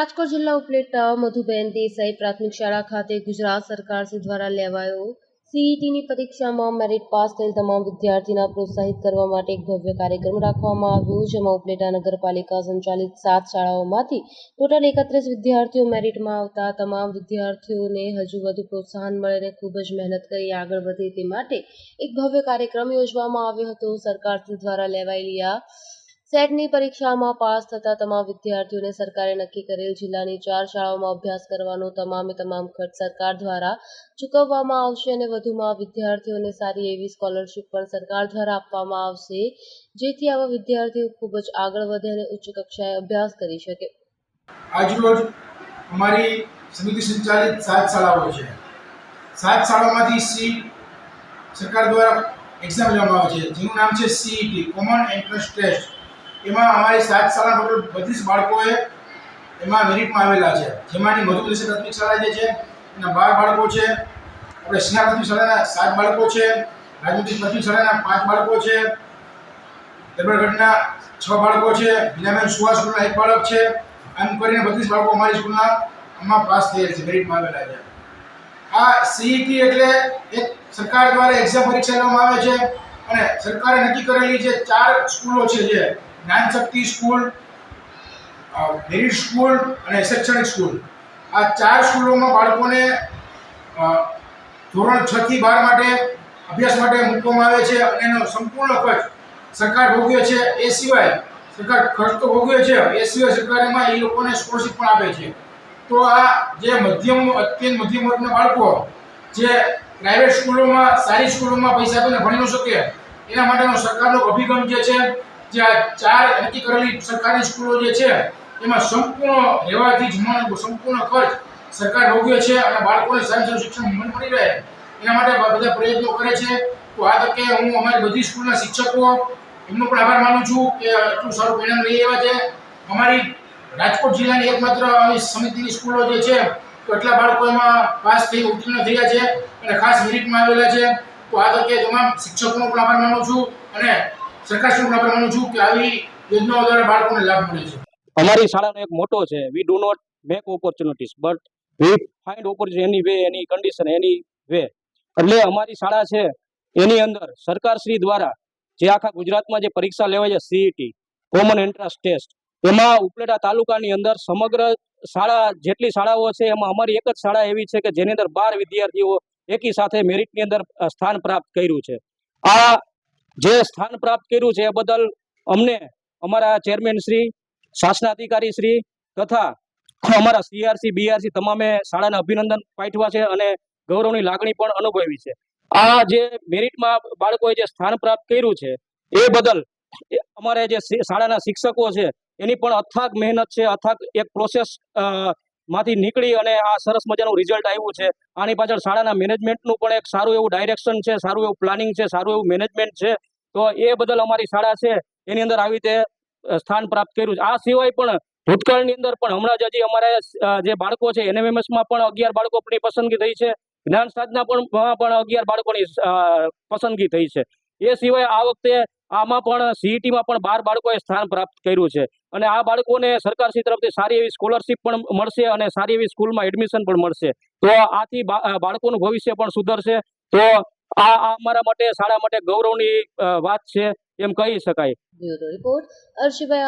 રાજકોટ જિલ્લા ઉપલેટા મધુબેન દેસાઈ પ્રાથમિક શાળા ખાતે ગુજરાત સરકાર દ્વારા લેવાયો સીઈટીની પરીક્ષામાં મેરિટ પાસ થયેલ તમામ વિદ્યાર્થીના પ્રોત્સાહિત કરવા માટે એક ભવ્ય કાર્યક્રમ રાખવામાં આવ્યો, જેમાં ઉપલેટા નગરપાલિકા સંચાલિત સાત શાળાઓમાંથી ટોટલ એકત્રીસ વિદ્યાર્થીઓ મેરિટમાં આવતા. તમામ વિદ્યાર્થીઓને હજુ વધુ પ્રોત્સાહન મળે અને ખૂબ જ મહેનત કરી આગળ વધે તે માટે એક ભવ્ય કાર્યક્રમ યોજવામાં આવ્યો હતો. સરકાર દ્વારા લેવાયેલી આ સેટની પરીક્ષામાં પાસ થતા તમામ વિદ્યાર્થીઓને સરકારે નક્કી કરેલ જિલ્લાની ચાર શાળાઓમાં અભ્યાસ કરવાનો તમામે તમામ ખર્ચ સરકાર દ્વારા ચૂકવવામાં આવશે અને વધુમાં વિદ્યાર્થીઓને સારી એવી સ્કોલરશિપ પણ સરકાર દ્વારા આપવામાં આવશે, જેથી આવા વિદ્યાર્થીઓ ખૂબ જ આગળ વધે અને ઉચ્ચ કક્ષાએ અભ્યાસ કરી શકે. આજરોજ અમારી સમિતિ સંચાલિત સાત શાળાઓ છે. સાત શાળામાંથી સી સરકાર દ્વારા એક્ઝામ લેવામાં આવે છે. જેનું નામ છે સીઈટી કોમન એન્ટ્રન્સ ટેસ્ટ એમાં અમારી સાત શાળા ટોટલ બત્રીસ બાળકોએ એમાં મેરિટમાં આવેલા છે. જેમાંની મધુપ્રદેશ પ્રાથમિક શાળા જે છે, એના બાર બાળકો છે, આપણે સિંહા પ્રાથમિક શાળાના સાત બાળકો છે રાજમતી પ્રાથમિક શાળાના પાંચ બાળકો છે દરબારગઢના છ બાળકો છે બીનાબેન સુવા સ્કૂલના એક બાળક છે એમ કરીને બત્રીસ બાળકો અમારી સ્કૂલના આમાં પાસ થયેલ છે મેરિટમાં આવેલા છે. આ સીઈટી એટલે એક સરકાર દ્વારા એક્ઝામ પરીક્ષા લેવામાં આવે છે અને સરકારે નક્કી કરેલી જે ચાર સ્કૂલો છે જે જ્ઞાન શક્તિ સ્કૂલ મેરિટ સ્કૂલ અને શૈક્ષણિક સ્કૂલ. આ ચાર સ્કૂલોમાં બાળકોને ધોરણ છ થી બાર માટે અભ્યાસ માટે મૂકવામાં આવે છે અને એનો સંપૂર્ણ ખર્ચ સરકાર ભોગવે છે. એ સિવાય સરકાર ખર્ચ તો ભોગવે છે એ સિવાય સરકાર એમાં એ લોકોને સ્કોલરશીપ પણ આપે છે. તો આ જે મધ્યમ, અત્યંત મધ્યમ વર્ગના બાળકો જે પ્રાઇવેટ સ્કૂલોમાં, સારી સ્કૂલોમાં પૈસા આપીને ભણી ન શકે, એના માટેનો સરકારનો અભિગમ જે છે જે આ ચાર નક્કી કરેલી સરકારી સ્કૂલો જે છે, એમાં સંપૂર્ણ રહેવાથી જમવાનો સંપૂર્ણ ખર્ચ સરકાર ભોગવે છે અને બાળકોને સારું શિક્ષણ મળી રહે, એના માટે બધા પ્રયત્નો કરે છે. તો આ તકે હું અમારી બધી સ્કૂલના શિક્ષકો, એમનો પણ આભાર માનું છું કે આટલું સારું પરિણામ લઈ આવ્યા છે. અમારી રાજકોટ જિલ્લાની એકમાત્ર આવી સમિતિની સ્કૂલો જે છે, તો એટલા બાળકો એમાં પાસ થઈ, ઉત્તીર્ણ થયા છે અને ખાસ મેરિટમાં આવેલા છે. તો આ તકે તમામ શિક્ષકોનો પણ આભાર માનું છું અને અમારી શાળાનો એક મોટો છે we do not make opportunities but we find opportunity any way any condition any way એટલે અમારી શાળા છે, એની અંદર સરકારશ્રી દ્વારા જે આખા ગુજરાતમાં જે પરીક્ષા લેવાય છે સીઈટી કોમન એન્ટ્રન્સ ટેસ્ટ એમાં ઉપલેટા તાલુકાની અંદર સમગ્ર શાળા, જેટલી શાળાઓ છે, એમાં અમારી એક જ શાળા એવી છે કે જેની અંદર બાર વિદ્યાર્થીઓ એકી સાથે મેરિટની અંદર સ્થાન પ્રાપ્ત કર્યું છે. આ જે સ્થાન પ્રાપ્ત કર્યું છે એ બદલ અમને અમારા ચેરમેન શ્રી, શાસનાધિકારી શ્રી તથા અમારા સીઆરસી બીઆરસી તમામે શાળાને અભિનંદન પાઠવા છે અને ગૌરવની લાગણી પણ અનુભવી છે. આ જે મેરિટમાં બાળકોએ જે સ્થાન પ્રાપ્ત કર્યું છે એ બદલ અમારે જે શાળાના શિક્ષકો છે એની પણ અથાગ મહેનત છે, અથાગ એક પ્રોસેસ માંથી નીકળી અને આ સરસ મજાનું રિઝલ્ટ આવ્યું છે. આની પાછળ શાળાના મેનેજમેન્ટનું પણ એક સારું એવું ડાયરેક્શન છે, સારું એવું પ્લાનિંગ છે, સારું એવું મેનેજમેન્ટ છે. તો એ બદલ અમારી શાળા છે, એની અંદર આવી રીતે સ્થાન પ્રાપ્ત કર્યું છે. આ સિવાય પણ ભૂતકાળની અંદર પણ હમણાં જ હજી અમારે જે બાળકો છે એનએમએમએસમાં પણ અગિયાર બાળકોની પસંદગી થઈ છે. જ્ઞાન સાધના પણ પણ અગિયાર બાળકોની પસંદગી થઈ છે. એ સિવાય આ વખતે આમાં પણ સીઈટીમાં પણ બાર બાળકોએ સ્થાન પ્રાપ્ત કર્યું છે. અને આ બાળકોને સરકારશ્રી તરફથી સારી એવી સ્કોલરશીપ પણ મળશે અને સારી એવી સ્કૂલમાં એડમિશન પણ મળશે. તો આથી બાળકોનું ભવિષ્ય પણ સુધરશે. તો આ અમારા માટે, શાળા માટે ગૌરવની વાત છે, એમ કહી શકાય. રિપોર્ટ, અર્શિભાઈ